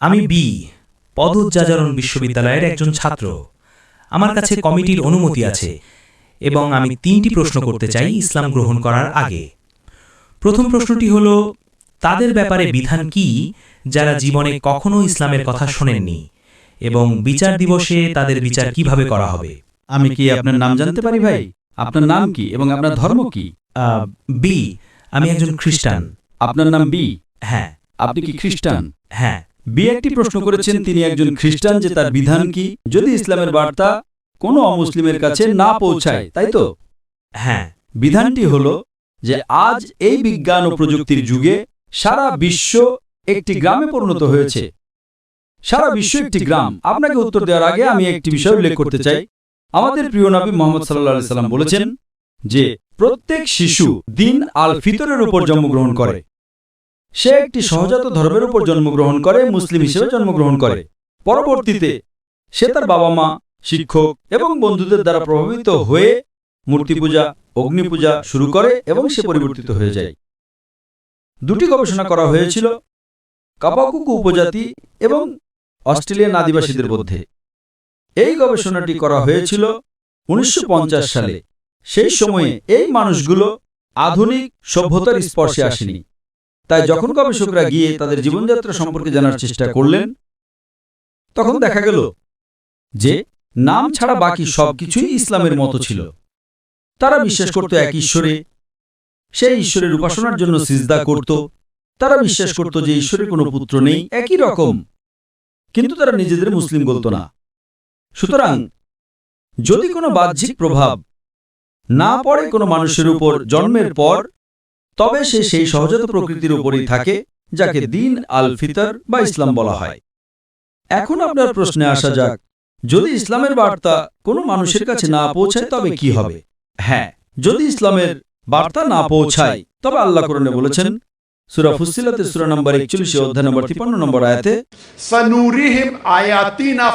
আমি বি পদোজ্জাজরণ বিশ্ববিদ্যালয়ের একজন ছাত্র। আমার কাছে কমিটির অনুমতি আছে এবং আমি তিনটি প্রশ্ন করতে চাই ইসলাম গ্রহণ করার আগে। প্রথম প্রশ্নটি হল তাদের ব্যাপারে বিধান কি যারা জীবনে কখনো ইসলামের কথা শোনেননি এবং বিচার দিবসে তাদের বিচার কীভাবে করা হবে? আমি কি আপনার নাম জানতে পারি ভাই? আপনার নাম কি এবং আপনার ধর্ম কি? বি আমি একজন খ্রিস্টান। আপনার নাম বি? হ্যাঁ। আপনি কি খ্রিস্টান? হ্যাঁ। বি একটি প্রশ্ন করেছেন তিনি একজন খ্রিস্টান যে তার বিধান কি? যদি ইসলামের বার্তা কোনো অমুসলিমের কাছে না পৌঁছায়, তাই তো? হ্যাঁ বিধানটি হল যে আজ এই বিজ্ঞান ও প্রযুক্তির যুগে সারা বিশ্ব একটি গ্রামে পরিণত হয়েছে। সারা বিশ্ব একটি গ্রাম। আপনাকে উত্তর দেওয়ার আগে আমি একটি বিষয় উল্লেখ করতে চাই। আমাদের প্রিয় নবী মোহাম্মদ সাল্লাহ সাল্লাম বলেছেন যে প্রত্যেক শিশু দিন আল ফিতরের উপর জন্মগ্রহণ করে। সে একটি সহজাত ধর্মের উপর জন্মগ্রহণ করে, মুসলিম হিসেবে জন্মগ্রহণ করে। পরবর্তীতে সে তার বাবা মা, শিক্ষক এবং বন্ধুদের দ্বারা প্রভাবিত হয়ে মূর্তি পূজা, অগ্নি পূজা শুরু করে এবং সে পরিবর্তিত হয়ে যায়। দুটি গবেষণা করা হয়েছিল, কাপাকুকু উপজাতি এবং অস্ট্রেলিয়ান আদিবাসীদের মধ্যে। এই গবেষণাটি করা হয়েছিল উনিশশো পঞ্চাশ সালে। সেই সময়ে এই মানুষগুলো আধুনিক সভ্যতার স্পর্শে আসেনি। তাই যখন গবেষকরা গিয়ে তাদের জীবনযাত্রা সম্পর্কে জানার চেষ্টা করলেন তখন দেখা গেল যে নাম ছাড়া বাকি সবকিছুই ইসলামের মতো ছিল। তারা বিশ্বাস করত এক ঈশ্বরে সেই ঈশ্বরের উপাসনার জন্য সিজদা করত। তারা বিশ্বাস করত যে ঈশ্বরের কোনো পুত্র নেই একই রকম। কিন্তু তারা নিজেদের মুসলিম বলতো না। সুতরাং যদি কোনো বাহ্যিক প্রভাব না পড়ে কোনো মানুষের উপর জন্মের পর তবে সে সেই সহজাত প্রকৃতির উপরই থাকে যাকে দিন আল ফিতর বা ইসলাম বলা হয়। এখন আপনার প্রশ্নে আসা যাক যদি ইসলামের বার্তা কোনো মানুষের কাছে না পৌঁছায় তবে কি হবে? হ্যাঁ যদি ইসলামের বার্তা না পৌঁছায় তবে আল্লাহ করণে বলেছেন সুরা নম্বর অধ্যায় নম্বর নম্বর আয়াতে আয়াতিনা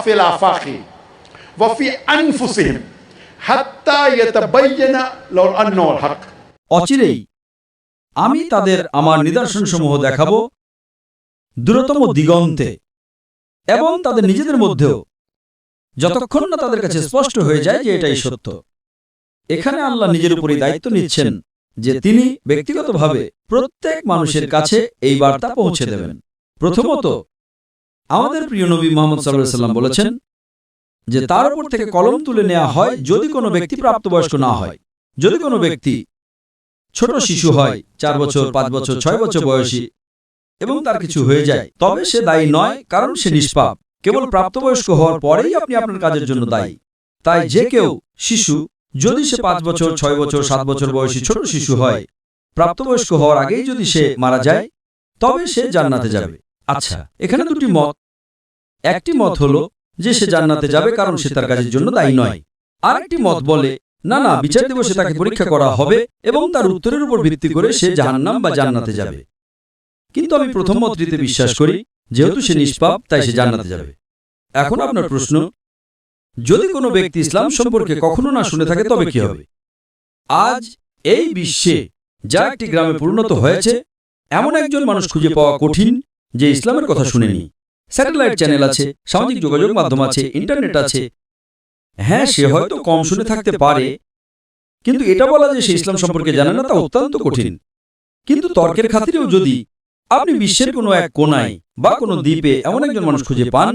অচিরেই আমি তাদের আমার নিদর্শনসমূহ দেখাব দূরতম দিগন্তে এবং তাদের নিজেদের মধ্যেও যতক্ষণ না তাদের কাছে স্পষ্ট হয়ে যায় যে এটাই সত্য। এখানে আল্লাহ নিজের উপরই দায়িত্ব নিচ্ছেন যে তিনি ব্যক্তিগতভাবে প্রত্যেক মানুষের কাছে এই বার্তা পৌঁছে দেবেন। প্রথমত আমাদের প্রিয় নবী মোহাম্মদ সাল্লাহ সাল্লাম বলেছেন যে তার উপর থেকে কলম তুলে নেওয়া হয় যদি কোনো ব্যক্তি প্রাপ্তবয়স্ক না হয়। যদি কোনো ব্যক্তি ছোট শিশু হয় চার বছর পাঁচ বছর ছয় বছর বয়সী এবং তার কিছু হয়ে যায়। তবে সে দায়ী নয় কারণ সে নিষ্পাপ। কেবল প্রাপ্তবয়স্ক হওয়ার পরেই আপনি আপনার কাজের জন্য দায়ী। তাই যে কেউ শিশু যদি সে পাঁচ বছর ছয় বছর সাত বছর বয়সী ছোট শিশু হয় প্রাপ্তবয়স্ক হওয়ার আগেই যদি সে মারা যায় তবে সে জান্নাতে যাবে। আচ্ছা এখানে দুটি মত। একটি মত হলো যে সে জান্নাতে যাবে কারণ সে তার কাজের জন্য দায়ী নয় আরেকটি মত বলে না না, বিচার দিবসে তাকে পরীক্ষা করা হবে এবং তার উত্তরের উপর ভিত্তি করে সে জাহান্নাম বা জান্নাতে যাবে। কিন্তু আমি প্রথম মতটিতে বিশ্বাস করি, যেহেতু সে নিষ্পাপ, তাই সে জান্নাতে যাবে। এখন আপনার প্রশ্ন, যদি কোনো ব্যক্তি ইসলাম সম্পর্কে কখনো না শুনে থাকে, তবে কি হবে? আজ এই বিশ্বে যা একটি গ্রামে পরিণত হয়েছে, এমন একজন মানুষ খুঁজে পাওয়া কঠিন যে ইসলামের কথা শুনেনি। স্যাটেলাইট চ্যানেল আছে, সামাজিক যোগাযোগ মাধ্যম আছে, ইন্টারনেট আছে হ্যাঁ সে হয়তো কম শুনে থাকতে পারে। কিন্তু এটা বলা যে সে ইসলাম সম্পর্কে জানে না তা অত্যন্ত কঠিন। কিন্তু তর্কের খাতিরেও যদি আপনি বিশ্বের কোনো এক কোনায় বা কোনো দ্বীপে এমন একজন মানুষ খুঁজে পান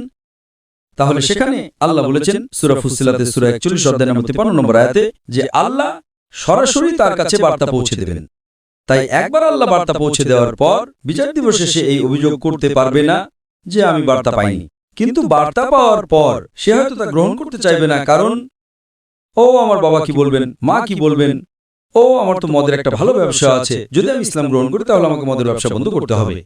তাহলে সেখানে আল্লাহ বলেছেন সুরা ফুসিলাতে সুরা একচল্লিশ অধ্যায় নম্বর তিপ্পান্ন নম্বর আয়াতে যে আল্লাহ সরাসরি তার কাছে বার্তা পৌঁছে দেবেন। তাই একবার আল্লাহ বার্তা পৌঁছে দেওয়ার পর বিচার দিবসে সে এই অভিযোগ করতে পারবে না। যে আমি বার্তা পাইনি কিন্তু বার্তা পাওয়ার পর সে হয়তো তা গ্রহণ করতে চাইবে না কারণ ও আমার বাবা কি বলবেন? মা কি বলবেন? ও আমার তো মদের একটা ভালো ব্যবসা আছে। যদি আমি ইসলাম গ্রহণ করি তাহলে আমাকে মদের ব্যবসা বন্ধ করতে হবে।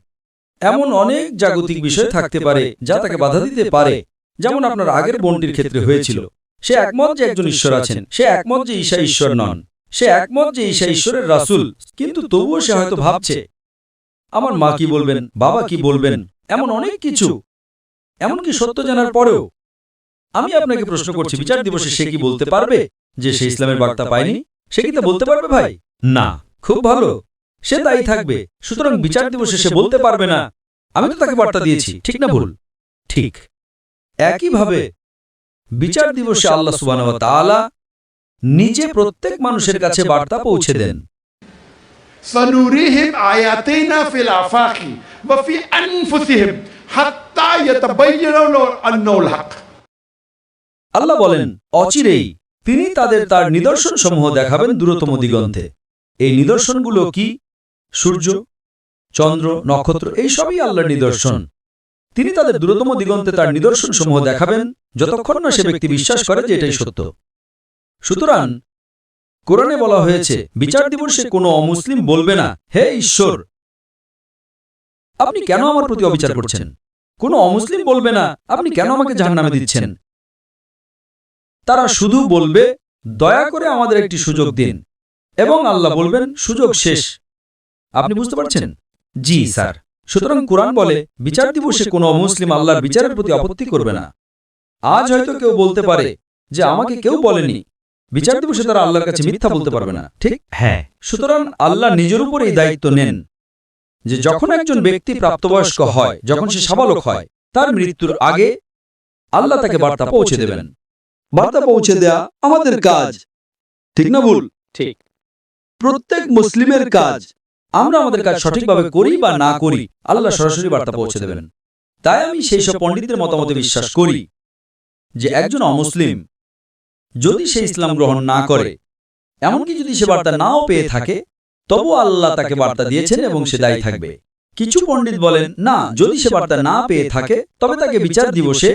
এমন অনেক জাগতিক বিষয় থাকতে পারে যা তাকে বাধা দিতে পারে যেমন আপনার আগের বোনটির ক্ষেত্রে হয়েছিল। সে একমত যে একজন ঈশ্বর আছেন সে একমত যে ঈশা ঈশ্বর নন সে একমত যে ঈশা ঈশ্বরের রাসূল কিন্তু তবুও সে হয়তো ভাবছে আমার মা কি বলবেন? বাবা কি বলবেন? এমন অনেক কিছু এমনকি সত্য জানার পরেও। আমি আপনাকে প্রশ্ন করছি, বিচার দিবসে সে কি বলতে পারবে যে সে ইসলামের বার্তা পায়নি? সে কি তা বলতে পারবে ভাই? না, খুব ভালো। সে তাই থাকবে, সুতরাং বিচার দিবসে সে বলতে পারবে না। আমি তো তাকে বার্তা দিয়েছি, ঠিক না ভুল? ঠিক। একইভাবে, বিচার দিবসে আল্লাহ সুবানওয়ালা নিজে প্রত্যেক মানুষের কাছে বার্তা পৌঁছে দেন। সনুরিহিম আয়াতেই না ফিল আফাকি। وفي أنفسهم حتى يتبين لهم أنه الحق আল্লাহ বলেন অচিরেই তিনি তাদের তার নিদর্শন সমূহ দেখাবেন দূরতম দিগন্তে এই নিদর্শনগুলো কি সূর্য চন্দ্র নক্ষত্র এই সবই আল্লাহর নিদর্শন তিনি তাদের দূরতম দিগন্তে তার নিদর্শন সমূহ দেখাবেন যতক্ষণ না সে ব্যক্তি বিশ্বাস করে যে এটাই সত্য সুতরাং কোরআনে বলা হয়েছে বিচার দিবসে কোনো অমুসলিম বলবে না হে ঈশ্বর আপনি কেন আমার প্রতি অবিচার করছেন? কোনো অমুসলিম বলবে না আপনি কেন আমাকে জাহান্নামে দিচ্ছেন? তারা শুধু বলবে দয়া করে আমাদের একটি সুযোগ দিন। এবং আল্লাহ বলবেন সুযোগ শেষ। আপনি বুঝতে পারছেন? জি স্যার। সুতরাং কোরআন বলে বিচার দিবসে কোনো অমুসলিম আল্লাহর বিচারের প্রতি আপত্তি করবে না। আজ হয়তো কেউ বলতে পারে যে আমাকে কেউ বলেনি। বিচার দিবসে তারা আল্লাহর কাছে মিথ্যা বলতে পারবে না ঠিক? হ্যাঁ। সুতরাং আল্লাহ নিজের উপর এই দায়িত্ব নেন। যে যখন একজন ব্যক্তি প্রাপ্তবয়স্ক হয় যখন সে সাবালক হয় তার মৃত্যুর আগে আল্লাহ তাকে বার্তা পৌঁছে দেবেন। বার্তা পৌঁছে দেয়া আমাদের কাজ। ঠিক না ভুল? ঠিক। প্রত্যেক মুসলিমের কাজ আমরা আমাদের কাজ সঠিকভাবে করি বা না করি আল্লাহ সরাসরি বার্তা পৌঁছে দেবেন। তাই আমি সেই সব পণ্ডিতদের মতামতে বিশ্বাস করি যে একজন অমুসলিম যদি সে ইসলাম গ্রহণ না করে এমনকি যদি সে বার্তা নাও পেয়ে থাকে তবু আল্লাহ তাকে বার্তা দিয়েছেন এবং সে দায়ী থাকবে। কিছু পণ্ডিত বলেন, না, যদি সে বার্তা না পেয়ে থাকে, তবে তাকে বিচার দিবসে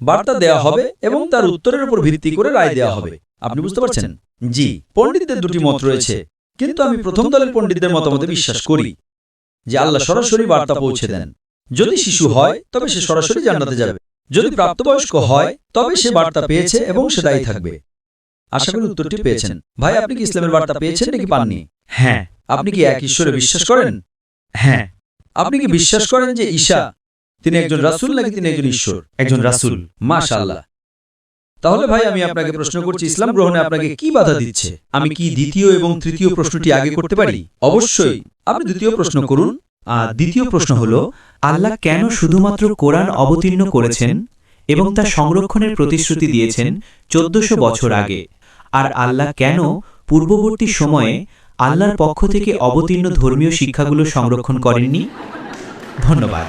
বার্তা দেওয়া হবে এবং তার উত্তরের উপর ভিত্তি করে রায় দেওয়া হবে। আপনি বুঝতে পারছেন? জি, পণ্ডিতদের দুটি মত রয়েছে, কিন্তু আমি প্রথম দলের পণ্ডিতদের মতামতে বিশ্বাস করি যে আল্লাহ সরাসরি বার্তা পৌঁছে দেন। যদি শিশু হয়, তবে সে সরাসরি জান্নাতে যাবে। যদি প্রাপ্তবয়স্ক হয়, তবে সে বার্তা পেয়েছে এবং সে দায়ী থাকবে। আশা করি উত্তরটি পেয়েছেন। ভাই, আপনি কি ইসলামের বার্তা পেয়েছেন নাকি পাননি? হ্যাঁ। আপনি কি এক ঈশ্বরে বিশ্বাস করেন? হ্যাঁ। আপনি কি বিশ্বাস করেন যে ঈশা? তিনি একজন রাসূল নাকি তিনি একজন ঈশ্বর? একজন রাসূল। মাশাআল্লাহ। তাহলে ভাই আমি আপনাকে প্রশ্ন করছি ইসলাম গ্রহণে আপনাকে কি বাধা দিচ্ছে? আমি কি দ্বিতীয় এবং তৃতীয় প্রশ্নটি আগে করতে পারি? অবশ্যই। আপনি দ্বিতীয় প্রশ্ন করুন। আহ, দ্বিতীয় প্রশ্ন হল আল্লাহ কেন শুধুমাত্র কোরআন অবতীর্ণ করেছেন এবং তা সংরক্ষণের প্রতিশ্রুতি দিয়েছেন চোদ্দশো বছর আগে? আর আল্লাহ কেন পূর্ববর্তী সময়ে আল্লাহর পক্ষ থেকে অবতীর্ণ ধর্মীয় শিক্ষাগুলো সংরক্ষণ করেননি? ধন্যবাদ।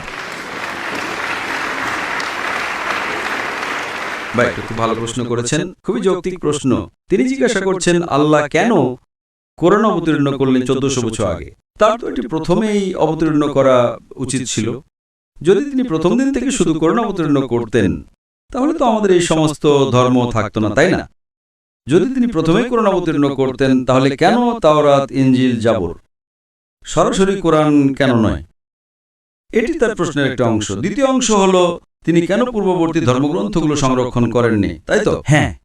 খুব ভালো প্রশ্ন করেছেন। খুবই যৌক্তিক প্রশ্ন। তিনি জিজ্ঞাসা করছেন, আল্লাহ কেন কোরআন অবতীর্ণ করলেন চোদ্দশো বছর আগে? তার তো এটি প্রথমেই অবতীর্ণ করা উচিত ছিল। যদি তিনি প্রথম দিন থেকে শুধু কোরআন অবতীর্ণ করতেন, তাহলে তো আমাদের এই সমস্ত ধর্ম থাকতো না, তাই না? যদি তিনি প্রথমেই কোরআন অবতীর্ণ করতেন তাহলে কেন তাওরাত ইঞ্জিল জাবর? সরাসরি কোরআন কেন নয়? এটি তার প্রশ্নের একটা অংশ। দ্বিতীয় অংশ হলো তিনি কেন পূর্ববর্তী ধর্মগ্রন্থগুলো সংরক্ষণ করেননি? তাই তো? হ্যাঁ।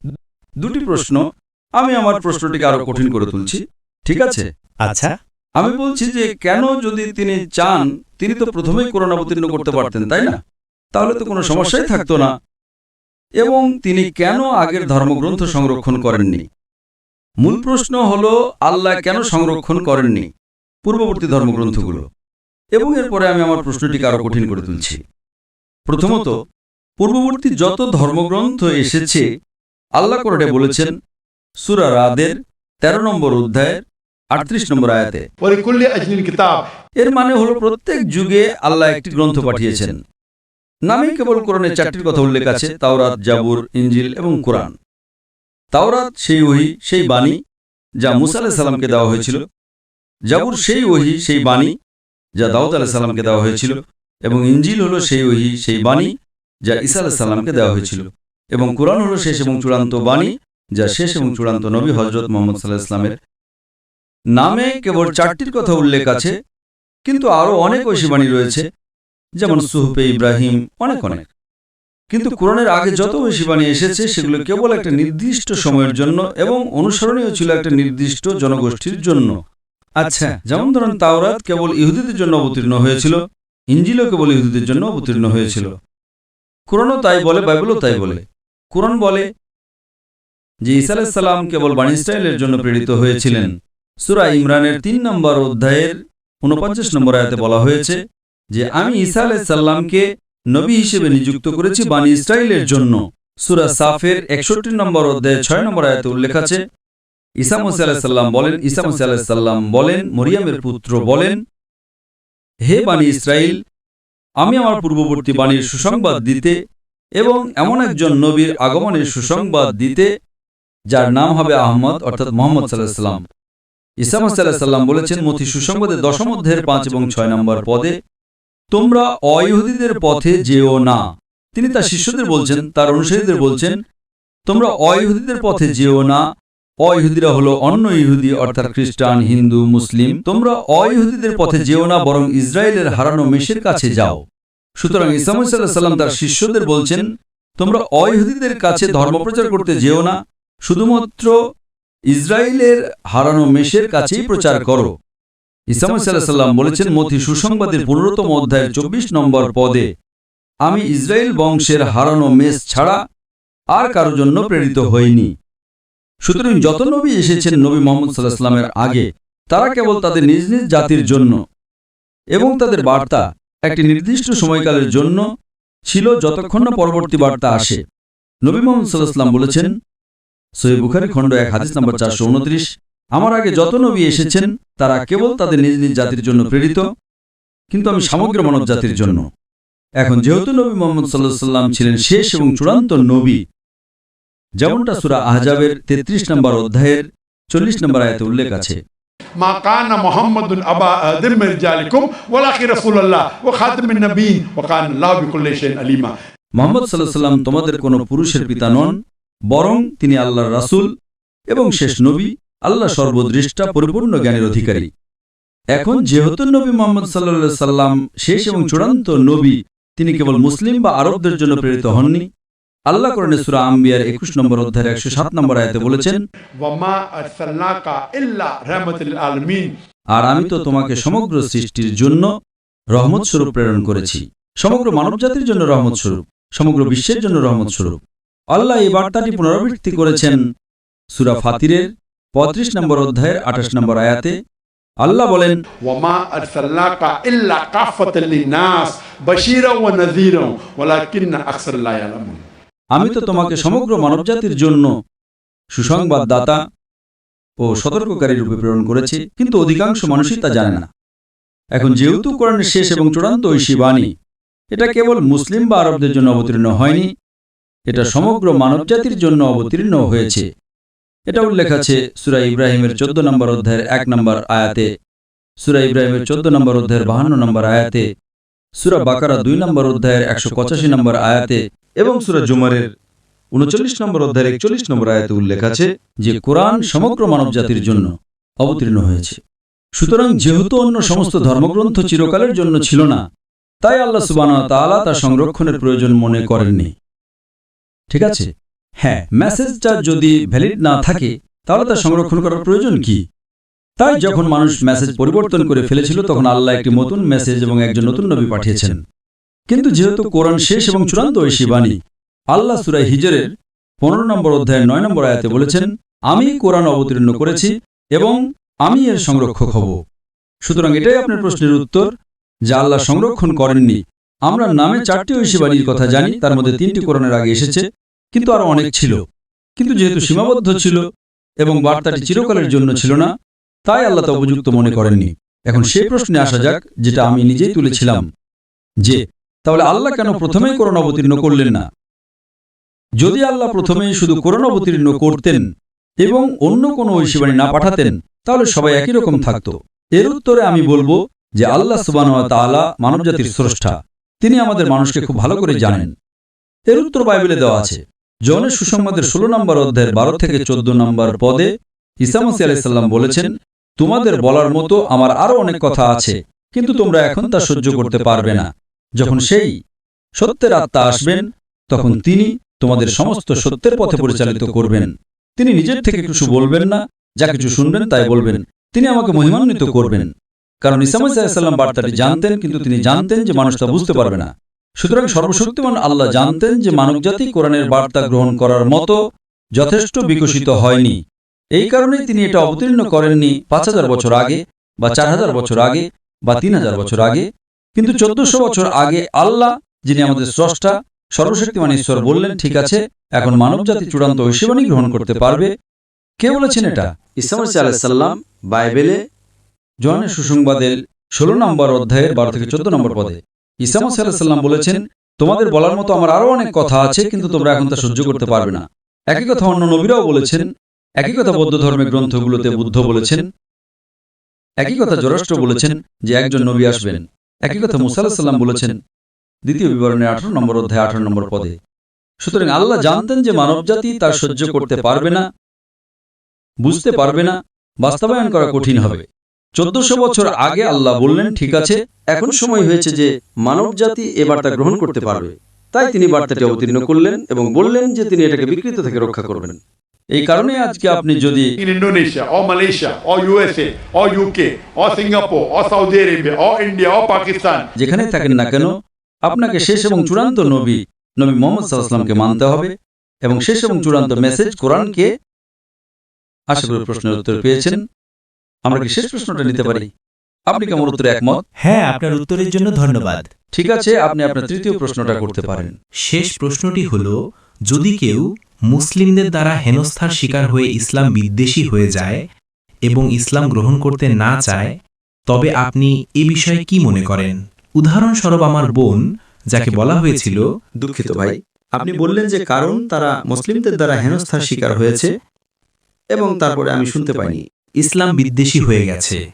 দুটি প্রশ্ন। আমি আমার প্রশ্নটিকে আরও কঠিন করে তুলছি। ঠিক আছে? আচ্ছা। আমি বলছি যে কেন যদি তিনি চান তিনি তো প্রথমেই কোরআন অবতীর্ণ করতে পারতেন তাই না? তাহলে তো কোনো সমস্যাই থাকতো না। এবং তিনি কেন আগের ধর্মগ্রন্থ সংরক্ষণ করেননি? মূল প্রশ্ন হল আল্লাহ কেন সংরক্ষণ করেননি পূর্ববর্তী ধর্মগ্রন্থগুলো? এবং এরপরে আমি আমার প্রশ্নটিকে আরও কঠিন করে তুলছি। প্রথমত পূর্ববর্তী যত ধর্মগ্রন্থ এসেছে আল্লাহ কোরআনে বলেছেন সুরা রাদের ১৩ নম্বর অধ্যায়ের আটত্রিশ নম্বর আয়াতে। এর মানে হল প্রত্যেক যুগে আল্লাহ একটি গ্রন্থ পাঠিয়েছেন। নামেই কেবল কোরআনে চারটির কথা উল্লেখ আছে তাওরাত জাবুর ইঞ্জিল এবং কোরআন। তাওরাত সেই ওহি সেই বাণী যা মুসা আলাহ সাল্লামকে দেওয়া হয়েছিল। জাবুর সেই ওহি সেই বাণী যা দাউদ আলাহ সাল্লামকে দেওয়া হয়েছিল। এবং ইঞ্জিল হলো সেই ওহি সেই বাণী যা ঈসা আলাহ সাল্লামকে দেওয়া হয়েছিল। এবং কোরআন হলো শেষ এবং চূড়ান্ত বাণী যা শেষ এবং চূড়ান্ত নবী হজরত মোহাম্মদ সাল্লাহ ইসলামের নামে কেবল চারটির কথা উল্লেখ আছে। কিন্তু আরও অনেক ঐশী বাণী রয়েছে যেমন সুহপে ইব্রাহিম অনেক অনেক কিন্তু কোরআনের আগে যত ঐশী বাণী এসেছে সেগুলো কেবল একটা নির্দিষ্ট সময়ের জন্য এবং অনুসরণীয় ছিল একটা নির্দিষ্ট জনগোষ্ঠীর জন্য। আচ্ছা যেমন ধরুন তাওরাত কেবল ইহুদিদের জন্য অবতীর্ণ হয়েছিল ইঞ্জিলও কেবল ইহুদিদের জন্য অবতীর্ণ হয়েছিল। কোরআনও তাই বলে বাইবেলও তাই বলে। কোরআন বলে যে ঈসা আলাইসাল্লাম কেবল বাণী ইসরায়েলের জন্য প্রেরিত হয়েছিলেন। সুরা ইমরানের তিন নম্বর অধ্যায়ের উনপঞ্চাশ নম্বর আয়াতে বলা হয়েছে যে আমি ঈসা আলাইসাল্লামকে নবী হিসেবে নিযুক্ত করেছি বানি ইসরায়েলের জন্য। সুরা সাফের একষট্টি নম্বর অধ্যায়ে ছয় নম্বর আয়তে উল্লেখ আছে ইসা মুসা আলাহিসাল্লাম বলেন ইসা মুসা আলাহিসাল্লাম বলেন মরিয়ামের পুত্র বলেন হে বানি ইসরায়েল আমি আমার পূর্ববর্তী বাণীর সুসংবাদ দিতে এবং এমন একজন নবীর আগমনের সুসংবাদ দিতে যার নাম হবে আহমদ অর্থাৎ মোহাম্মদ সাল্লাহ সাল্লাম ইসাম সাল্লাম বলেছেন মতি সুসংবাদের দশম অধ্যায়ের পাঁচ এবং ছয় নম্বর পদে তোমরা অইহুদিদের পথে যেও না। তিনি তার শিষ্যদের বলছেন, তার অনুসারীদের বলছেন, তোমরা অইহুদিদের পথে যেও না। অয়হুদিরা হলো অন্য ইহুদি, অর্থাৎ খ্রিস্টান, হিন্দু, মুসলিম। তোমরা অইহুদিদের পথে যেও না, বরং ইসরায়েলের হারানো মেষের কাছে যাও। সুতরাং ইসাম সাল্লাম তার শিষ্যদের বলছেন, তোমরা অইহুদিদের কাছে ধর্মপ্রচার করতে যেও না। শুধুমাত্র ইসরায়েলের হারানো মেষের কাছেই প্রচার করো। ইসাম সাল্লাম বলেছেন মতি সুসংবাদের পনেরোতম অধ্যায়ের চব্বিশ নম্বর পদে আমি ইসরায়েল বংশের হারানো মেষ ছাড়া আর কারও জন্য প্রেরিত হইনি সুতরাং যত নবী এসেছেন নবী মোহাম্মদ সাল্লাহ সাল্লামের আগে তারা কেবল তাদের নিজ নিজ জাতির জন্য এবং তাদের বার্তা একটি নির্দিষ্ট সময়কালের জন্য ছিল যতক্ষণ না পরবর্তী বার্তা আসে। নবী মোহাম্মদ সাল্লাহ সাল্লাম বলেছেন সহি বুখারি খণ্ড এক হাদিস নম্বর চারশো উনত্রিশ আমার আগে যত নবী এসেছেন তারা কেবল তাদের নিজ নিজ জাতির জন্য প্রেরিত কিন্তু আমি সমগ্র মানব জাতির জন্য এখন যেহেতু নবী মোহাম্মদ সাল্লাহ সাল্লাম ছিলেন শেষ এবং চূড়ান্ত নবী যেমনটা সুরা আহজাবের তেত্রিশ নম্বর অধ্যায়ের চল্লিশ নম্বর আয়াতে উল্লেখ আছে ما كان محمد أبا آدم من رجالكم ولكن رسول الله وخاتم النبيين وكان الله بكل شيء عليما মোহাম্মদ সাল্লাহ সাল্লাম তোমাদের কোনো পুরুষের পিতা নন বরং তিনি আল্লাহর রাসূল এবং শেষ নবী আল্লাহ সর্বদৃষ্টা পরিপূর্ণ জ্ঞানের অধিকারী। এখন যেহেতু নবী মোহাম্মদ সাল্লা সাল্লাম শেষ এবং চূড়ান্ত নবী তিনি কেবল মুসলিম বা আরবদের জন্য প্রেরিত হননি। আল্লাহ করণেশ্বর সুরা আম্বিয়ার একুশ নম্বর অধ্যায়ের একশো সাত নম্বর আয়তে বলেছেন আর আমি তো তোমাকে সমগ্র সৃষ্টির জন্য রহমত স্বরূপ প্রেরণ করেছি। সমগ্র মানবজাতির জন্য রহমত স্বরূপ সমগ্র বিশ্বের জন্য রহমত স্বরূপ আল্লাহ এই বার্তাটি পুনরাবৃত্তি করেছেন সুরা ফাতিরের পঁয়ত্রিশ নম্বর অধ্যায়ের আঠাশ নম্বর আয়াতে আল্লাহ বলেন আমি তো তোমাকে সমগ্র মানবজাতির জন্য সুসংবাদদাতা ও সতর্ককারী রূপে প্রেরণ করেছি কিন্তু অধিকাংশ মানুষই তা জানে না। এখন যেহেতু কোরআনের শেষ এবং চূড়ান্ত ঐশী বাণী এটা কেবল মুসলিম বা আরবদের জন্য অবতীর্ণ হয়নি এটা সমগ্র মানবজাতির জন্য অবতীর্ণ হয়েছে। এটা উল্লেখ আছে সুরা ইব্রাহিমের চোদ্দ নম্বর অধ্যায়ের এক নম্বর আয়াতে। সুরা ইব্রাহিমের চোদ্দ নম্বর অধ্যায়ের বাহান্ন নম্বর আয়াতে, সুরা বাকারা দুই নম্বর অধ্যায়ের একশো পঁচাশি নম্বর আয়াতে এবং সুরা জুমারের উনচল্লিশ নম্বর অধ্যায়ের একচল্লিশ নম্বর আয়াতে উল্লেখ আছে যে কোরআন সমগ্র মানবজাতির জন্য অবতীর্ণ হয়েছে। সুতরাং যেহেতু অন্য সমস্ত ধর্মগ্রন্থ চিরকালের জন্য ছিল না, তাই আল্লাহ সুবান তার সংরক্ষণের প্রয়োজন মনে করেননি। ঠিক আছে? হ্যাঁ মেসেজটা যদি ভ্যালিড না থাকে, তাহলে তার সংরক্ষণ করার প্রয়োজন কি? তাই যখন মানুষ মেসেজ পরিবর্তন করে ফেলেছিল, তখন আল্লাহ একটি নতুন মেসেজ এবং একজন নতুন নবী পাঠিয়েছেন। কিন্তু যেহেতু কোরআন শেষ এবং চূড়ান্ত ঐশী বাণী আল্লাহ সুরাই হিজরের পনেরো নম্বর অধ্যায়ের নয় নম্বর আয়াতে বলেছেন, আমি কোরআন অবতীর্ণ করেছি এবং আমি এর সংরক্ষক হব। সুতরাং এটাই আপনার প্রশ্নের উত্তর, যা আল্লাহ সংরক্ষণ করেননি। আমরা নামে চারটি ঐশী বাণীর কথা জানি, তার মধ্যে তিনটি কোরআনের আগে এসেছে। কিন্তু আরও অনেক ছিল। কিন্তু যেহেতু সীমাবদ্ধ ছিল এবং বার্তাটি চিরকালের জন্য ছিল না, তাই আল্লাহ তা উপযুক্ত মনে করেননি। এখন সেই প্রশ্নে আসা যাক, যেটা আমি নিজেই তুলেছিলাম, যে, তাহলে আল্লাহ কেন প্রথমেই কোরআন অবতীর্ণ করলেন না? যদি আল্লাহ প্রথমেই শুধু করোনা অবতীর্ণ করতেন এবং অন্য কোনো ঐশীবাণী না পাঠাতেন, তাহলে সবাই একই রকম থাকত। এর উত্তরে আমি বলব যে আল্লাহ সুবান তাআলা মানবজাতির স্রষ্টা। তিনি আমাদের মানুষকে খুব ভালো করে জানেন। এর উত্তর বাইবেলে দেওয়া আছে জনের সুসংবাদের ষোলো নম্বর অধ্যায়ের বারো থেকে চোদ্দ নম্বর পদে ইসামসি আলাইসাল্লাম বলেছেন, তোমাদের বলার মতো আমার আরও অনেক কথা আছে, কিন্তু তোমরা এখন তা সহ্য করতে পারবে না। যখন সেই সত্যের আত্মা আসবেন, তখন তিনি তোমাদের সমস্ত সত্যের পথে পরিচালিত করবেন। তিনি নিজের থেকে কিছু বলবেন না, যা কিছু শুনবেন তাই বলবেন। তিনি আমাকে মহিমান্বিত করবেন। কারণ ইসামাইসাল্লাম বার্তাটি জানতেন, কিন্তু তিনি জানতেন যে মানুষ তা বুঝতে পারবে না। সুতরাং সর্বশক্তিমান আল্লাহ জানতেন যে মানবজাতি কোরআনের বার্তা গ্রহণ করার মতো যথেষ্ট বিকশিত হয়নি। এই কারণেই তিনি এটা অবতীর্ণ করেননি পাঁচ হাজার বছর আগে বা চার হাজার বছর আগে বা তিন হাজার বছর আগে। কিন্তু চোদ্দশো বছর আগে আল্লাহ যিনি আমাদের স্রষ্টা সর্বশক্তিমান ঈশ্বর বললেন ঠিক আছে এখন মানবজাতি চূড়ান্ত ঐশ্ববাণী গ্রহণ করতে পারবে। কে বলেছেন এটা? ইসলাম আলাইসাল্লাম বাইবেলে জোহানের সুসংবাদের ষোলো নম্বর অধ্যায়ের বারো থেকে চোদ্দ নম্বর পদে। ইসাম সাল্লাম বলেছেন তোমাদের বলার মতো আমার আরও অনেক কথা আছে কিন্তু তোমরা এখন তা সহ্য করতে পারবে না। একই কথা অন্য নবীরাও বলেছেন একই কথা বৌদ্ধ ধর্মের গ্রন্থগুলোতে বুদ্ধ বলেছেন একই কথা জোরাষ্ট্র বলেছেন যে একজন নবী আসবেন। একই কথা মুসাল্লাহ সাল্লাম বলেছেন দ্বিতীয় বিবরণের আঠারো নম্বর অধ্যায় আঠারো নম্বর পদে। সুতরাং আল্লাহ জানতেন যে মানবজাতি তার সহ্য করতে পারবে না বুঝতে পারবে না বাস্তবায়ন করা কঠিন হবে। চোদ্দশো বছর আগে আল্লাহ বললেন ঠিক আছে এখন সময় হয়েছে যে মানবজাতি এ বার্তা গ্রহণ করতে পারবে। তাই তিনি বার্তাটি অবতীর্ণ করলেন এবং বললেন যে তিনি এটাকে বিকৃত থেকে রক্ষা করবেন। এই কারণে আজকে আপনি যদি Malaysia or USA or UK or Singapore or Saudi Arabia or India or Pakistan যেখানে থাকেন না কেন আপনাকে শেষ এবং চূড়ান্ত নবী নবী মোহাম্মদ সাল্লাহামকে মানতে হবে এবং শেষ এবং চূড়ান্ত মেসেজ কোরআনকে আশা করি প্রশ্নের উত্তর পেয়েছেন। আমরা কি শেষ প্রশ্নটা নিতে পারি? আপনি কি আমার উত্তরে একমত? হ্যাঁ আপনার উত্তরের জন্য ধন্যবাদ। ঠিক আছে আপনি আপনার তৃতীয় প্রশ্নটা করতে পারেন। শেষ প্রশ্নটি হল যদি কেউ মুসলিমদের দ্বারা হেনস্থার শিকার হয়ে ইসলাম বিদ্বেষী হয়ে যায় এবং ইসলাম গ্রহণ করতে না চায় তবে আপনি এ বিষয়ে কি মনে করেন? উদাহরণস্বরূপ আমার বোন যাকে বলা হয়েছিল দুঃখিত ভাই আপনি বললেন যে কারণ তারা মুসলিমদের দ্বারা হেনস্থার শিকার হয়েছে এবং তারপরে আমি শুনতে পাইনি। ইসলাম বিদ্বেষী হয়ে গেছে।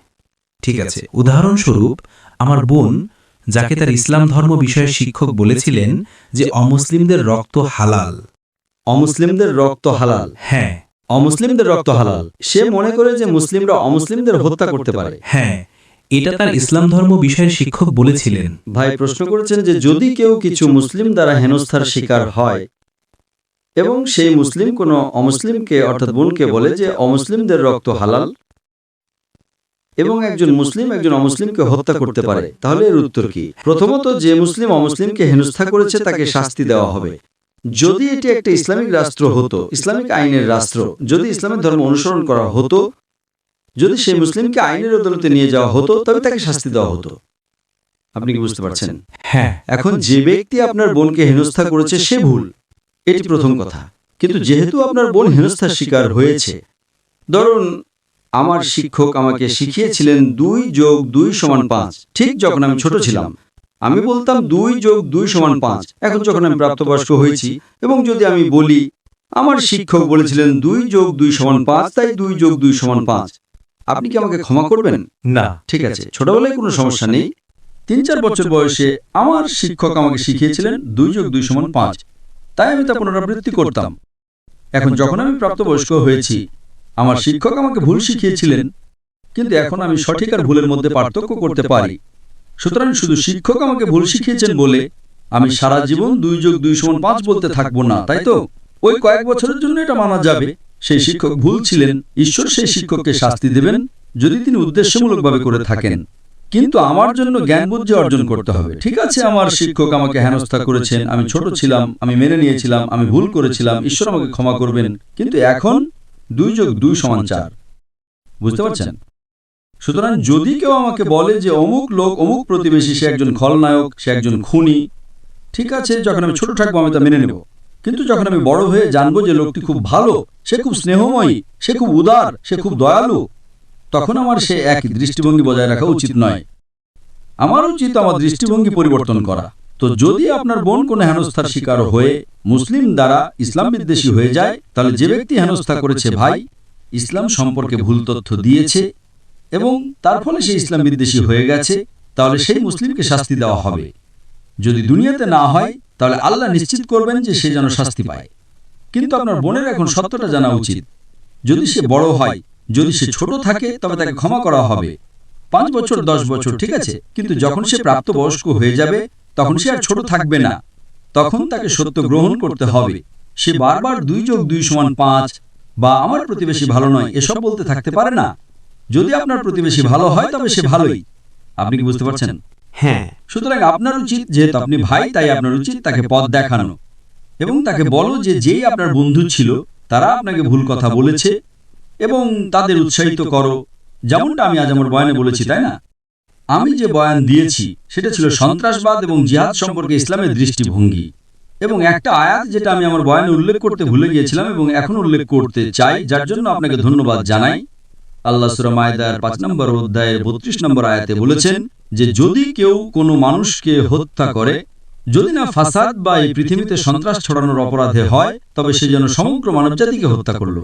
ঠিক আছে উদাহরণস্বরূপ আমার বোন যাকে তার ইসলাম ধর্ম বিষয়ে শিক্ষক বলেছিলেন যে অমুসলিমদের রক্ত হালাল। অমুসলিমদের রক্ত হালাল? হ্যাঁ। অমুসলিমদের রক্ত হালাল? সে মনে করে যে মুসলিমরা অমুসলিমদের হত্যা করতে পারে। হ্যাঁ এটা তার ইসলাম ধর্ম বিষয়ের শিক্ষক বলেছিলেন। ভাই প্রশ্ন করেছেন যে যদি কেউ কিছু মুসলিম দ্বারা হেনস্থার শিকার হয় এবং সেই মুসলিম কোনো অমুসলিমকে অর্থাৎ বোনকে বলে যে অমুসলিমদের রক্ত হালাল। এবং একজন মুসলিম একজন অমুসলিমকে হত্যা করতে পারে। তাহলে এর উত্তর কি? প্রথমত যে মুসলিম অমুসলিমকে হেনস্থা করেছে তাকে শাস্তি দেওয়া হবে। যদি এটি একটা ইসলামিক রাষ্ট্র হতো ইসলামিক আইনের রাষ্ট্র যদি ইসলামের ধর্ম অনুসরণ করা হতো যদি সেই মুসলিমকে আইনের আদালতে নিয়ে যাওয়া হতো তবে তাকে শাস্তি দেওয়া হতো। আপনি কি বুঝতে পারছেন? হ্যাঁ। এখন যে ব্যক্তি আপনার বোনকে হেনস্থা করেছে সে ভুল। এটি প্রথম কথা। কিন্তু যেহেতু আপনার বোন হেনস্থার শিকার হয়েছে ধরুন আমার শিক্ষক আমাকে শিখিয়েছিলেন দুই যোগ দুই সমান পাঁচ। ঠিক যখন আমি ছোট ছিলাম আমি বলতাম দুই যোগ দুই সমান পাঁচ। এখন যখন আমি প্রাপ্তবয়স্ক হয়েছি এবং যদি আমি বলি আমার শিক্ষক বলেছিলেন দুই যোগ দুই সমান পাঁচ তাই দুই যোগ দুই সমান পাঁচ। আপনি কি আমাকে ক্ষমা করবেন? না। ঠিক আছে ছোটবেলায় কোনো সমস্যা নেই। তিন চার বছর বয়সে আমার শিক্ষক আমাকে শিখিয়েছিলেন দুই যোগ দুই সমান পাঁচ। তাই আমি তা পুনরাবৃত্তি করতাম। এখন যখন আমি প্রাপ্তবয়স্ক হয়েছি আমার শিক্ষক আমাকে ভুল শিখিয়েছিলেন কিন্তু এখন আমি সঠিক আর ভুলের মধ্যে পার্থক্য করতে পারি। সুতরাং শুধু শিক্ষক আমাকে ভুল শিখিয়েছেন বলে আমি সারা জীবন দুই যোগ দুই সমান পাঁচ বলতে থাকব না তাই তো? ওই কয়েক বছরের জন্য এটা মানা যাবে। সেই শিক্ষক ভুল ছিলেন ঈশ্বর সেই শিক্ষককে শাস্তি দেবেন যদি তিনি উদ্দেশ্যমূলকভাবে করে থাকেন। কিন্তু আমার জন্য জ্ঞান বুদ্ধি অর্জন করতে হবে। ঠিক আছে আমার শিক্ষক আমাকে হেনস্থা করেছেন আমি ছোট ছিলাম আমি মেনে নিয়েছিলাম আমি ভুল করেছিলাম ঈশ্বর আমাকে ক্ষমা করবেন কিন্তু এখন দুই যোগ দুই সমান চার। বুঝতে পারছেন? সুতরাং যদি কেউ আমাকে বলে যে অমুক লোক অমুক প্রতিবেশী সে একজন খলনায়ক সে একজন খুনি ঠিক আছে যখন আমি ছোট থাকব আমি তা মেনে নেব। কিন্তু যখন আমি বড় হয়ে জানব যে লোকটি খুব ভালো সে খুব স্নেহময়ী সে খুব উদার সে খুব দয়ালু তখন আমার সে একই দৃষ্টিভঙ্গি বজায় রাখা উচিত নয়। আমার উচিত আমার দৃষ্টিভঙ্গি পরিবর্তন করা। তো যদি আপনার বোন কোনো হেনস্থার শিকার হয়ে মুসলিম দ্বারা ইসলাম বিদ্বেষী হয়ে যায় তাহলে যে ব্যক্তি হেনস্থা করেছে ভাই ইসলাম সম্পর্কে ভুল তথ্য দিয়েছে এবং তার ফলে সে ইসলাম বিদ্বেষী হয়ে গেছে তাহলে সেই মুসলিমকে শাস্তি দেওয়া হবে। যদি দুনিয়াতে না হয় তাহলে আল্লাহ নিশ্চিত করবেন যে সে যেন শাস্তি পায়। কিন্তু আপনার বোনের এখন সত্যটা জানা উচিত যদি সে বড় হয় যদি সে ছোট থাকে তবে তাকে ক্ষমা করা হবে। পাঁচ বছর দশ বছর ঠিক আছে। কিন্তু যখন সে প্রাপ্তবয়স্ক হয়ে যাবে তখন সে আর ছোট থাকবে না। তখন তাকে সত্য গ্রহণ করতে হবে। সে বারবার দুই যোগ দুই সমান পাঁচ বা আমার প্রতিবেশী ভালো নয় এসব বলতে থাকতে পারে না। যদি আপনার প্রতিবেশী ভালো হয় তবে সে ভালোই। আপনি কি বুঝতে পারছেন? হ্যাঁ। সুতরাং আপনার উচিত যেহেতু আপনি ভাই তাই আপনার উচিত তাকে পথ দেখানো। এবং তাকে বলো যে যেই আপনার বন্ধু ছিল তারা আপনাকে ভুল কথা বলেছে এবং তাদের উৎসাহিত করো। যেমনটা আমি আজ আমার বয়ানে বলেছি, তাই না? আমি যে বয়ান দিয়েছি, সেটা ছিল সন্ত্রাসবাদ এবং জিহাদ সম্পর্কে ইসলামের দৃষ্টিভঙ্গি। এবং একটা আয়াত যেটা আমি আমার বয়ানে উল্লেখ করতে ভুলে গিয়েছিলাম এবং এখন উল্লেখ করতে চাই, যার জন্য আপনাকে ধন্যবাদ জানাই। আল্লাহ সুরা মায়দার পাঁচ নম্বর অধ্যায়ের বত্রিশ নম্বর আয়াতে বলেছেন যে, যদি কেউ কোনো মানুষকে হত্যা করে, যদি না ফাসাদ বা এই পৃথিবীতে সন্ত্রাস ছড়ানোর অপরাধে হয়, তবে সে যেন সমগ্র মানবজাতিকে হত্যা করল।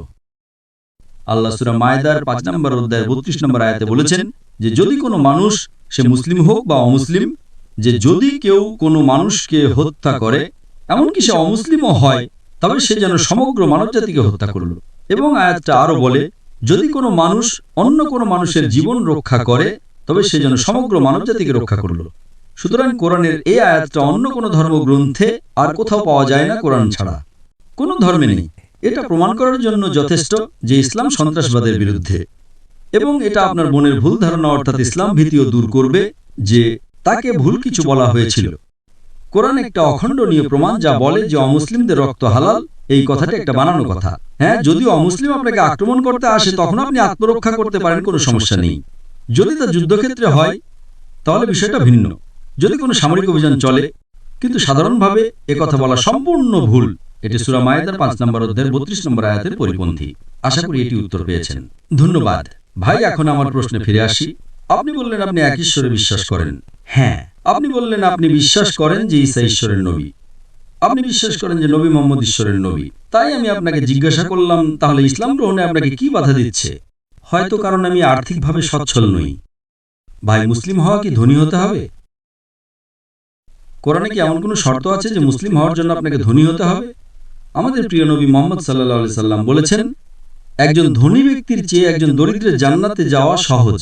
আল্লাহ সুরা মায়দার পাঁচ নম্বর অধ্যায়ের বত্রিশ নম্বর আয়াতে বলেছেন যে যদি কোনো মানুষ সে মুসলিম হোক বা অমুসলিম, যে যদি কেউ কোনো মানুষকে হত্যা করে, এমনকি সে অমুসলিমও হয় তবে সে যেন সমগ্র মানবজাতিকে হত্যা করল। এবং আয়াতটা আরও বলে, যদি কোনো মানুষ অন্য কোনো মানুষের জীবন রক্ষা করে, তবে সে যেন সমগ্র মানবজাতিকে রক্ষা করল। সুতরাং কোরআনের এই আয়াতটা অন্য কোনো ধর্মগ্রন্থে আর কোথাও পাওয়া যায় না কোরআন ছাড়া। কোনো ধর্মে নেই। এটা প্রমাণ করার জন্য যথেষ্ট যে ইসলাম সন্ত্রাসবাদের বিরুদ্ধে। এবং এটা আপনার মনের ভুল ধারণা অর্থাৎ ইসলাম ভীতিও দূর করবে যে তাকে ভুল কিছু বলা হয়েছিল। কোরআন একটা অখণ্ডনীয় প্রমাণ যা বলে যে অমুসলিমদের রক্ত হালাল এই কথাটা একটা বানানো কথা। হ্যাঁ যদি অমুসলিম আপনাকে আক্রমণ করতে আসে তখন আপনি আত্মরক্ষা করতে পারেন কোনো সমস্যা নেই। যদি তা যুদ্ধক্ষেত্রে হয় তাহলে বিষয়টা ভিন্ন। যদি কোনো সামরিক অভিযান চলে কিন্তু সাধারণভাবে কথা বলা সম্পূর্ণ ভুল এটি সুরা মায়েদার পাঁচ নম্বর অধ্যায়ের বত্রিশ নম্বর আয়াতের পরিপন্থী। আশা করি এটি উত্তর পেয়েছেন। ধন্যবাদ। ভাই, এখন আমার প্রশ্নে ফিরে আসি। আপনি বললেন আপনি এক ঈশ্বরে বিশ্বাস করেন। হ্যাঁ আপনি বললেন আপনি বিশ্বাস করেন যে ঈসা ঈশ্বরের নবী। আপনি বিশ্বাস করেন যে নবী মোহাম্মদ ঈশ্বরের নবী। তাই আমি আপনাকে জিজ্ঞাসা করলাম, তাহলে ইসলাম গ্রহণে আপনাকে কি বাধা দিচ্ছে? হয়তো কারণ আমি আর্থিকভাবে সচ্ছল নই। ভাই, মুসলিম হওয়া কি ধনী হতে হবে? কোরআনে কি এমন কোনো শর্ত আছে যে মুসলিম হওয়ার জন্য আপনাকে ধনী হতে হবে? আমাদের প্রিয় নবী মোহাম্মদ সাল্লাহ সাল্লাম বলেছেন, একজন ধনী ব্যক্তির চেয়ে একজন দরিদ্রের জান্নাতে যাওয়া সহজ।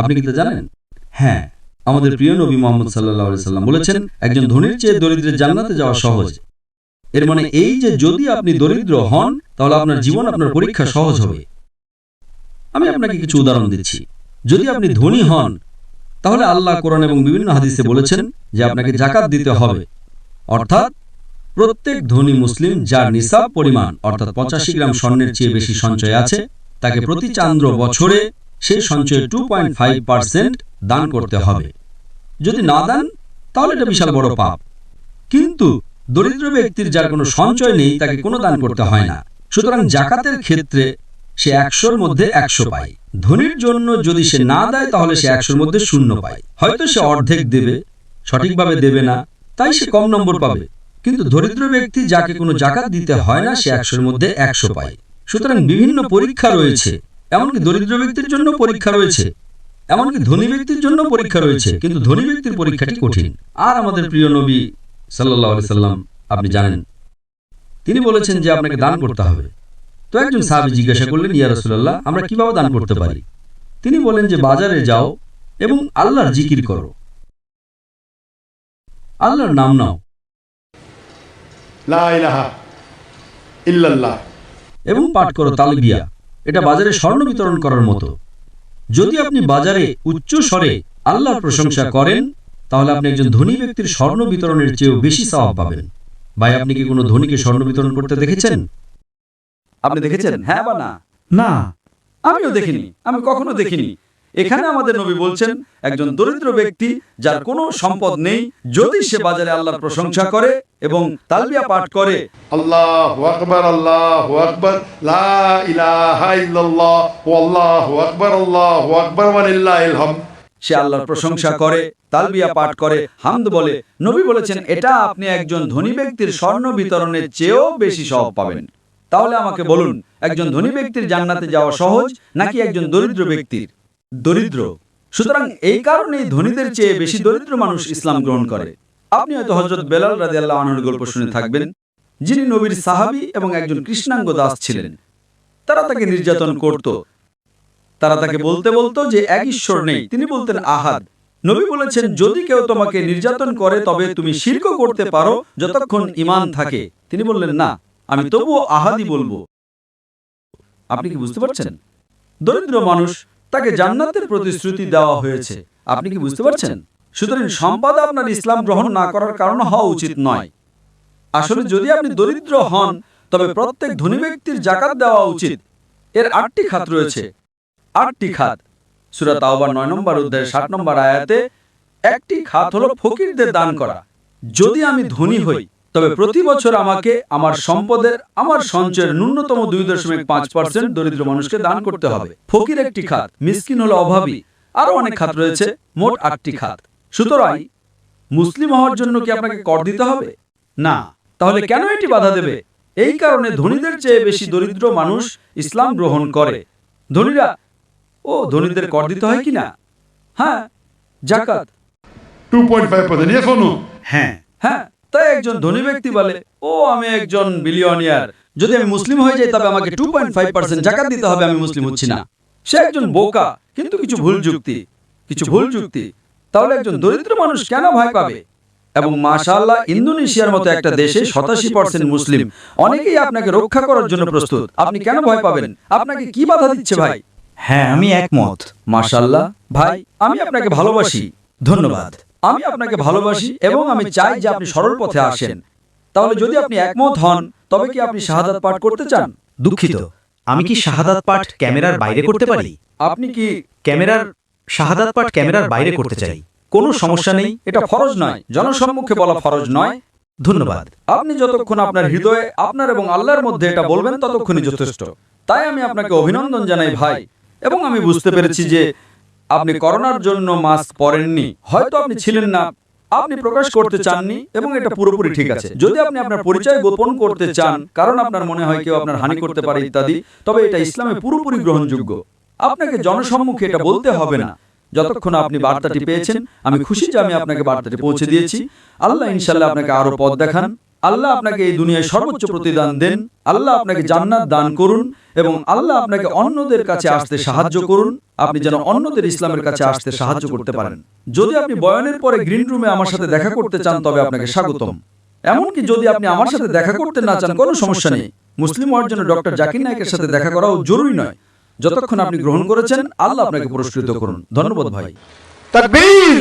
আপনি কি তা জানেন? হ্যাঁ আমাদের প্রিয় নবী মোহাম্মদ সাল্লাহ সাল্লাম বলেছেন, একজন ধনীর চেয়ে দরিদ্রের জান্নাতে যাওয়া সহজ। এর মানে এই যে যদি আপনি দরিদ্র হন, তাহলে আপনার জীবন, আপনার পরীক্ষা সহজ হবে। আমি আপনাকে কিছু উদাহরণ দিচ্ছি। যদি আপনি ধনী হন, তাহলে আল্লাহ কোরআন এবং বিভিন্ন হাদিসে বলেছেন যে আপনাকে জাকাত দিতে হবে। অর্থাৎ প্রত্যেক ধনী মুসলিম যার নিসাব পরিমাণ, অর্থাৎ পঁচাশি গ্রাম স্বর্ণের চেয়ে বেশি সঞ্চয় আছে, তাকে প্রতি চান্দ্র বছরে সেই সঞ্চয়ে টু পয়েন্ট দান করতে হবে। যদি না দেন, তাহলে এটা বিশাল বড় পাপ। কিন্তু দরিদ্র ব্যক্তির যার কোনো সঞ্চয় নেই, তাকে কোনো দান করতে হয় না। সুতরাং জাকাতের ক্ষেত্রে সে একশোর মধ্যে একশো পায়। ধনীর জন্য যদি সে না দেয়, তাহলে সে একশোর মধ্যে শূন্য পায়। হয়তো সে অর্ধেক দেবে, সঠিকভাবে দেবে না, তাই সে কম নম্বর পাবে। কিন্তু দরিদ্র ব্যক্তি যাকে কোনো জাকাত দিতে হয় না, সে একশোর মধ্যে একশো পায়। সুতরাং বিভিন্ন পরীক্ষা রয়েছে। এমনকি দরিদ্র ব্যক্তির জন্য পরীক্ষা রয়েছে। এমনকি ধনী ব্যক্তির জন্য পরীক্ষা রয়েছে। কিন্তু ধনী ব্যক্তির পরীক্ষাটি কঠিন। আর আমাদের প্রিয় নবী সাল্লাহ সাল্লাম, আপনি জানেন, তিনি বলেছেন যে আপনাকে দান করতে হবে। তো একজন সাহাবি জিজ্ঞাসা করলেন, ইয়া রসুল্লাহ আমরা কীভাবে দান করতে পারি? তিনি বলেন যে, বাজারে যাও এবং আল্লাহর জিকির করো। আল্লাহর নাম নাও। লা ইল্লাল্লাহ। এবং পাঠ করো তালবিয়া। এটা বাজারে স্বর্ণ বিতরণ করার মতো। যদি আপনি বাজারে উচ্চ স্বরে আল্লাহর প্রশংসা করেন তাহলে আপনি একজন ধনী ব্যক্তির স্বর্ণ বিতরণের চেয়েও বেশি সওয়াব পাবেন। ভাই আপনি কি কোনো ধনীকে স্বর্ণ বিতরণ করতে দেখেছেন? আপনি দেখেছেন? হ্যাঁ বা না? না। আমিও দেখিনি। আমি কখনো দেখিনি। এখানে আমাদের নবী বলছেন একজন দরিদ্র ব্যক্তি যার কোনো সম্পদ নেই যদি সে বাজারে আল্লাহর প্রশংসা করে এবং তালবিয়া পাঠ করে। আল্লাহু আকবার আল্লাহু আকবার লা ইলাহা ইল্লাল্লাহ ওয়াল্লাহু আকবার আল্লাহু আকবার ওয়ালিল্লাহিল হামদ। সে আল্লাহর প্রশংসা করে তালবিয়া পাঠ করে হামদ বলে। নবী বলেছেন এটা আপনি একজন ধনী ব্যক্তির স্বর্ণ বিতরণের চেয়েও বেশি সহজ পাবেন। তাহলে আমাকে বলুন একজন ধনী ব্যক্তির জান্নাতে যাওয়া সহজ নাকি একজন দরিদ্র ব্যক্তির? দরিদ্র। সুতরাং এই কারণেই ধনীদের চেয়ে বেশি দরিদ্র মানুষ ইসলাম গ্রহণ করে। আপনি হয়তো হজরত বেলাল রাজি আল্লাহ আনহুর গল্প শুনে থাকবেন, যিনি নবীর সাহাবী এবং একজন কৃষ্ণাঙ্গ দাস ছিলেন। তারা তাকে নির্যাতন করত। তারা তাকে বলতে বলতো যে, এক ঈশ্বর নেই। তিনি বলতেন, আহাদ। নবী বলেছেন, যদি কেউ তোমাকে নির্যাতন করে, তবে তুমি শির্ক করতে পারো যতক্ষণ ইমান থাকে। তিনি বললেন, না, আমি তবুও আহাদি বলব। আপনি কি বুঝতে পারছেন? দরিদ্র মানুষ তাকে জান্নাতের প্রতিশ্রুতি দেওয়া হয়েছে। আপনি কি বুঝতে পারছেন? সুতরাং সম্পদ আপনার ইসলাম গ্রহণ না করার কারণ হওয়া উচিত নয়। আসলে যদি আপনি দরিদ্র হন তবে প্রত্যেক ধনী ব্যক্তির জাকাত দেওয়া উচিত। এর আটটি খাত রয়েছে। আটটি খাত। সুরা তাওবার নয় নম্বর অধ্যায়ের ষাট নম্বর আয়াতে একটি খাত হলো ফকিরদের দান করা। যদি আমি ধনী হই তবে প্রতি বছর আমাকে আমার সম্পদের আমার সঞ্চয়ের ন্যূনতম দুই দশমিক পাঁচ পার্সেন্ট দরিদ্র মানুষকে দান করতে হবে। ফকির একটি খাত মিসকিন হলো অভাবী। আরও অনেক খাত রয়েছে মোট আটটি খাত। সুতরাং মুসলিম হওয়ার জন্য কি আপনাকে কর দিতে হবে? না। তাহলে কেন এটি বাধা দেবে? এই কারণে ধনীদের চেয়ে বেশি দরিদ্র মানুষ ইসলাম গ্রহণ করে। ধনীরা ও ধনীদের কর দিতে হয় কি না হ্যাঁ জাকাত। 2.5%. Yes or no? হ্যাঁ। হ্যাঁ। তাই একজন ধনী ব্যক্তি বলে ও আমি একজন বিলিয়নিয়ার যদি আমি মুসলিম হয়ে যাই তবে আমাকে টু পয়েন্ট ফাইভ পার্সেন্ট জাকাত দিতে হবে আমি মুসলিম হচ্ছি না। সে একজন বোকা কিন্তু কিছু ভুল যুক্তি কিছু ভুল যুক্তি তাহলে একজন দরিদ্র মানুষ কেন ভয় পাবে? এবং মাশাআল্লাহ ইন্দোনেশিয়ার মতো একটা দেশে শতাশি পার্সেন্ট মুসলিম। অনেকেই আপনাকে রক্ষা করার জন্য প্রস্তুত। আপনি কেন ভয় পাবেন? আপনাকে কি বাধা দিচ্ছে ভাই? হ্যাঁ আমি একমত। মাশাআল্লাহ। ভাই আমি আপনাকে ভালোবাসি ধন্যবাদ আমি আপনাকে ভালোবাসি এবং আমি চাই যে আপনি সরল পথে আসেন। তাহলে যদি আপনি একমত হন তবে কি আপনি শাহাদাত পাঠ করতে চান? দুঃখিত। আমি কি শাহাদাত পাঠ ক্যামেরার বাইরে করতে পারি? আপনি কি ক্যামেরার শাহাদাত পাঠ ক্যামেরার বাইরে করতে চাই? কোনো সমস্যা নেই? এটা ফরজ নয়। জনসম্মুখে বলা ফরজ নয়। ধন্যবাদ। আপনি যতক্ষণ আপনার হৃদয়ে আপনার এবং আল্লাহর মধ্যে এটা বলবেন ততক্ষণই যথেষ্ট। তাই আমি আপনাকে অভিনন্দন জানাই ভাই। এবং আমি বুঝতে পেরেছি যে আপনি করোনার জন্য মাস্ক পরেননি, হয়তো আপনি ছিলেন না, আপনি প্রকাশ করতে চাননি, এবং এটা পুরোপুরি ঠিক আছে। যদি আপনি আপনার পরিচয় গোপন করতে চান, কারণ আপনার মনে হয় কেউ আপনার হানি করতে পারে ইত্যাদি, তবে এটা ইসলামে পুরোপুরি গ্রহণযোগ্য। আপনাকে জনসম্মুখে এটা বলতে হবে না। যতক্ষণ আপনি বার্তাটি পেয়েছেন, আমি খুশি যে আমি আপনাকে বার্তাটি পৌঁছে দিয়েছি। আল্লাহ ইনশাল্লাহ আপনাকে আরও পথ দেখান। আল্লাহ আপনাকে এই দুনিয়ায় সর্বোচ্চ প্রতিদান দেন। আল্লাহ আপনাকে জান্নাত দান করুন এবং আল্লাহ আপনাকে অন্যদের কাছে আসতে সাহায্য করুন। আপনি যেন অন্যদের ইসলামের কাছে আসতে সাহায্য করতে পারেন। যদি আপনি বয়ানের পরে গ্রিন রুমে আমার সাথে দেখা করতে চান, তবে আপনাকে স্বাগতম। এমনকি যদি আপনি আমার সাথে দেখা করতে না চান, কোনো সমস্যা নেই। মুসলিম হওয়ার জন্য ডক্টর জাকির নায়কের সাথে দেখা করাও জরুরি নয়। যতক্ষণ আপনি গ্রহণ করেছেন, আল্লাহ আপনাকে পুরস্কৃত করুন। ধন্যবাদ ভাই। Takbir!